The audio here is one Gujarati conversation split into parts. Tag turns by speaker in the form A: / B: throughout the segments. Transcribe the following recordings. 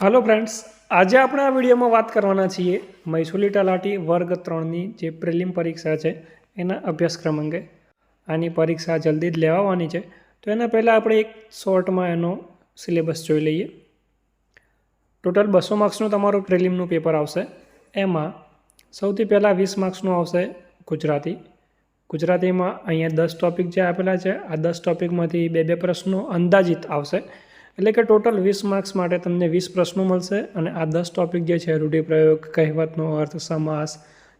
A: હાલો ફ્રેન્ડ્સ આજે આપણે આ વિડીયોમાં વાત કરવાના છીએ મૈસુલી તલાટી વર્ગ ત્રણની જે પ્રિલિમ પરીક્ષા છે એના અભ્યાસક્રમ અંગે આની પરીક્ષા જલ્દી જ લેવાવાની છે, તો એના પહેલાં આપણે એક શોર્ટમાં એનો સિલેબસ જોઈ લઈએ. ટોટલ બસો માર્ક્સનું તમારું પ્રિલિમનું પેપર આવશે. એમાં સૌથી પહેલાં વીસ માર્ક્સનું આવશે ગુજરાતી. ગુજરાતીમાં અહીંયા દસ ટોપિક જે આપેલા છે, આ દસ ટૉપિકમાંથી બે બે પ્રશ્નો અંદાજિત આવશે. એટલે કે ટોટલ વીસ માર્ક્સ માટે તમને વીસ પ્રશ્નો મળશે અને આ દસ ટોપિક જે છે રૂઢિપ્રયોગ કહેવતનો અર્થ, સમાસ,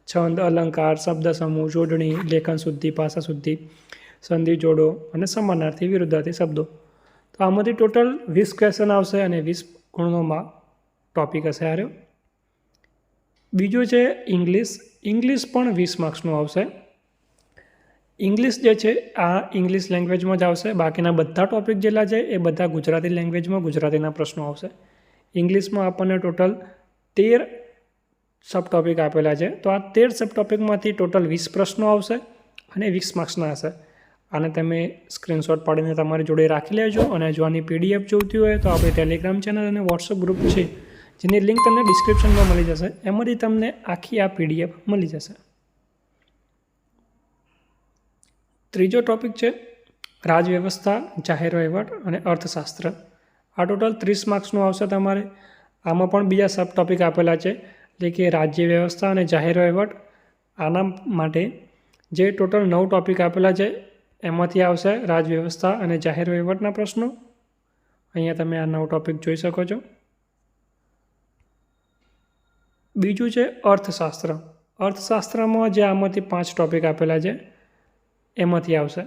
A: છંદ, અલંકાર, શબ્દ સમૂહ, જોડણી, લેખન શુદ્ધિ, ભાષા શુદ્ધિ, સંધિ, જોડો અને સમાનાર્થી, વિરુદ્ધાર્થી શબ્દો. તો આમાંથી ટોટલ વીસ ક્વેશ્ચન આવશે અને વીસ ગુણનોમાં ટોપિક હશે આર્યો બીજું છે, ઇંગ્લિશ. ઇંગ્લિશ પણ વીસ માર્ક્સનું આવશે. ઇંગ્લિશ જે છે, આ ઇંગ્લિશ લેંગ્વેજમાં જ આવશે. બાકીના બધા ટોપિક જેટલા છે, એ બધા ગુજરાતી લેંગ્વેજમાં ગુજરાતીના પ્રશ્નો આવશે. ઇંગ્લિશમાં આપણને ટોટલ તેર સબ ટૉપિક આપેલા છે. તો આ તેર સબ ટૉપિકમાંથી ટોટલ વીસ પ્રશ્નો આવશે અને વીસ માર્ક્સના હશે. આને તમે સ્ક્રીનશોટ પાડીને તમારી જોડે રાખી લેજો અને જો આની પીડીએફ જોઈતી હોય તો આપણે ટેલિગ્રામ ચેનલ અને વોટ્સઅપ ગ્રુપ છે, જેની લિંક તમને ડિસ્ક્રિપ્શનમાં મળી જશે. એમાંથી તમને આખી આ પીડીએફ મળી જશે. ત્રીજો ટોપિક છે રાજવ્યવસ્થા જાહેર વહીવટ અને અર્થશાસ્ત્ર. આ ટોટલ ત્રીસ માર્ક્સનું આવશે તમારે. આમાં પણ બીજા સબ ટોપિક આપેલા છે, એટલે કે રાજ્ય વ્યવસ્થા અને જાહેર વહીવટ આના માટે જે ટોટલ નવ ટોપિક આપેલા છે, એમાંથી આવશે રાજવ્યવસ્થા અને જાહેર વહીવટના પ્રશ્નો. અહીંયા તમે આ નવ ટૉપિક જોઈ શકો છો. બીજું છે અર્થશાસ્ત્ર. અર્થશાસ્ત્રમાં જે આમાંથી પાંચ ટોપિક આપેલા છે એમાંથી આવશે.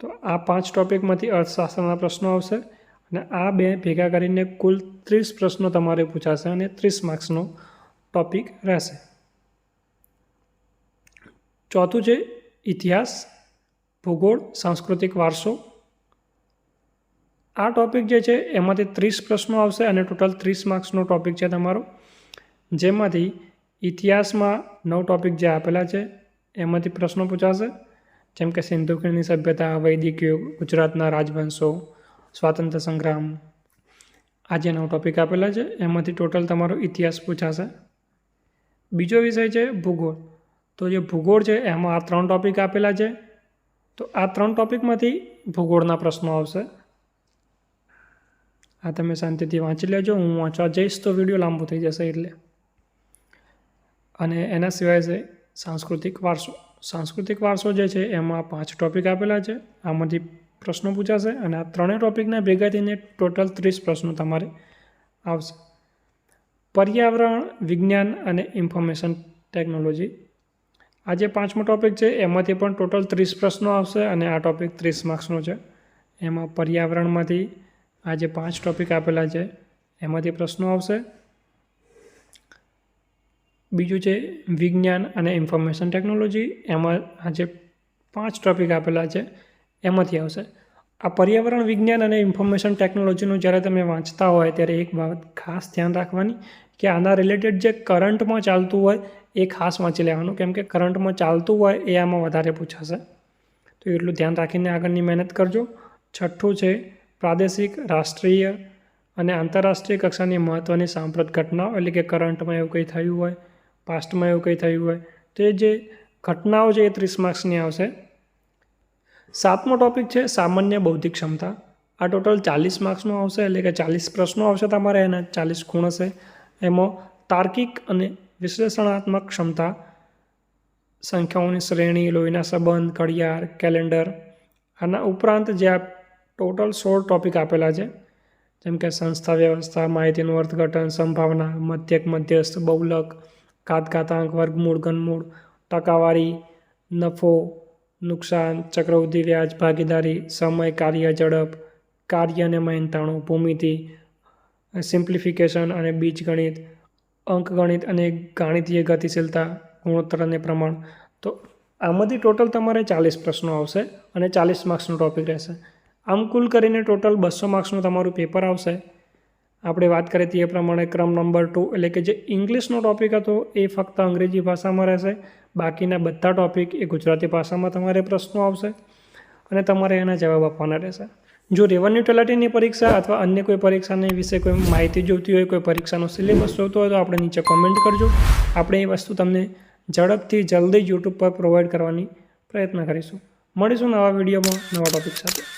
A: તો આ પાંચ ટોપિકમાંથી અર્થશાસ્ત્રના પ્રશ્નો આવશે અને આ બે ભેગા કરીને કુલ ત્રીસ પ્રશ્નો તમારે પૂછાશે અને ત્રીસ માર્ક્સનો ટોપિક રહેશે. ચોથું છે ઇતિહાસ, ભૂગોળ, સાંસ્કૃતિક વારસો. આ ટોપિક જે છે એમાંથી ત્રીસ પ્રશ્નો આવશે અને ટોટલ ત્રીસ માર્ક્સનો ટોપિક છે તમારો. જેમાંથી ઇતિહાસમાં નવ ટોપિક જે આપેલા છે, એમાંથી પ્રશ્નો પૂછાશે. જેમ કે સિંધુ ખીણની સભ્યતા, વૈદિક યુગ, ગુજરાતના રાજવંશો, સ્વાતંત્ર્ય સંગ્રામ. આ જે નવ ટોપિક આપેલા છે. એમાંથી ટોટલ તમારો ઇતિહાસ પૂછાશે. બીજો વિષય છે ભૂગોળ. તો જે ભૂગોળ છે, એમાં આ ત્રણ ટૉપિક આપેલા છે. તો આ ત્રણ ટોપિકમાંથી ભૂગોળના પ્રશ્નો આવશે. આ તમે શાંતિથી વાંચી લેજો. હું વાંચવા જઈશ તો વીડિયો લાંબો થઈ જશે એટલે. અને એના સિવાય છે સાંસ્કૃતિક વારસો. સાંસ્કૃતિક વારસો જે છે, એમાં પાંચ ટોપિક આપેલા છે. આમાંથી પ્રશ્નો પૂછાશે અને આ ત્રણેય ટૉપિકને ભેગા થઈને ટોટલ ત્રીસ પ્રશ્નો તમારે આવશે. પર્યાવરણ, વિજ્ઞાન અને ઇન્ફોર્મેશન ટેકનોલોજી આ જે પાંચમો ટોપિક છે, એમાંથી પણ ટોટલ ત્રીસ પ્રશ્નો આવશે અને આ ટોપિક ત્રીસ માર્ક્સનો છે. એમાં પર્યાવરણમાંથી આ જે પાંચ ટોપિક આપેલા છે, એમાંથી પ્રશ્નો આવશે. બીજું છે, વિજ્ઞાન અને ઇન્ફોર્મેશન ટેકનોલોજી એમાં આ જે પાંચ ટોપિક આપેલા છે, એમાંથી આવશે. આ પર્યાવરણ વિજ્ઞાન અને ઇન્ફોર્મેશન ટેકનોલોજીનું જ્યારે તમે વાંચતા હોય ત્યારે એક બાબત ખાસ ધ્યાન રાખવાની કે આના રિલેટેડ જે કરંટમાં ચાલતું હોય એ ખાસ વાંચી લેવાનું. કેમ કે કરંટમાં ચાલતું હોય એ આમાં વધારે પૂછાશે. તો એટલું ધ્યાન રાખીને આગળની મહેનત કરજો. છઠ્ઠું છે, પ્રાદેશિક, રાષ્ટ્રીય અને આંતરરાષ્ટ્રીય કક્ષાની મહત્ત્વની સાંપ્રત ઘટનાઓ એટલે કે કરંટમાં એવું કંઈ થયું હોય પાસ્ટમાં એવું કંઈ થયું હોય. તો એ જે ઘટનાઓ છે એ ત્રીસ માર્ક્સની આવશે. સાતમો ટોપિક છે સામાન્ય બૌદ્ધિક ક્ષમતા. આ ટોટલ ચાલીસ માર્ક્સનું આવશે, એટલે કે ચાલીસ પ્રશ્નો આવશે તમારે એના ચાલીસ ખૂણ હશે. એમાં તાર્કિક અને વિશ્લેષણાત્મક ક્ષમતા, સંખ્યાઓની શ્રેણી, લોહીના સંબંધ, ઘડિયાળ, કેલેન્ડર. આના ઉપરાંત જે આ ટોટલ સોળ ટોપિક આપેલા છે, જેમ કે સંસ્થા વ્યવસ્થા, માહિતીનું અર્થઘટન, સંભાવના, મધ્યક, મધ્યસ્થ, બહુલક ઘાતઘાતાંક વર્ગમૂળ, ઘનમૂળ, ટકાવારી, નફો, નુકસાન, ચક્રવૃદ્ધિ, વ્યાજ, ભાગીદારી, સમય, કાર્ય, ઝડપ, કાર્ય અને મહેનતાણું, ભૂમિતિ, સિમ્પ્લિફિકેશન અને બીજગણિત, અંકગણિત અને ગાણિતીય ગતિશીલતા, ગુણોત્તર અને પ્રમાણ. તો આમાંથી ટોટલ તમારે ચાલીસ પ્રશ્નો આવશે અને ચાલીસ માર્ક્સનો ટોપિક રહેશે. આમ કુલ કરીને ટોટલ બસો માર્ક્સનું તમારું પેપર આવશે. આપણે વાત કરીએ એ પ્રમાણે ક્રમ નંબર ટુ એટલે કે જે ઇંગ્લિશનો ટોપિક હતો એ ફક્ત અંગ્રેજી ભાષામાં રહેશે. બાકીના બધા ટોપિક એ ગુજરાતી ભાષામાં તમારે પ્રશ્નો આવશે અને તમારે એના જવાબ આપવાના રહેશે. જો રેવન્યુ ટેલાટીની પરીક્ષા અથવા અન્ય કોઈ પરીક્ષાની વિશે કોઈ માહિતી જોઈતી હોય, કોઈ પરીક્ષાનો સિલેબસ જોતો હોય તો આપણે નીચે કોમેન્ટ કરજો. આપણે એ વસ્તુ તમને ઝડપથી જલ્દી યુટ્યુબ પર પ્રોવાઈડ કરવાની પ્રયત્ન કરીશું. મળીશું નવા વિડીયોમાં નવા ટોપિક સાથે.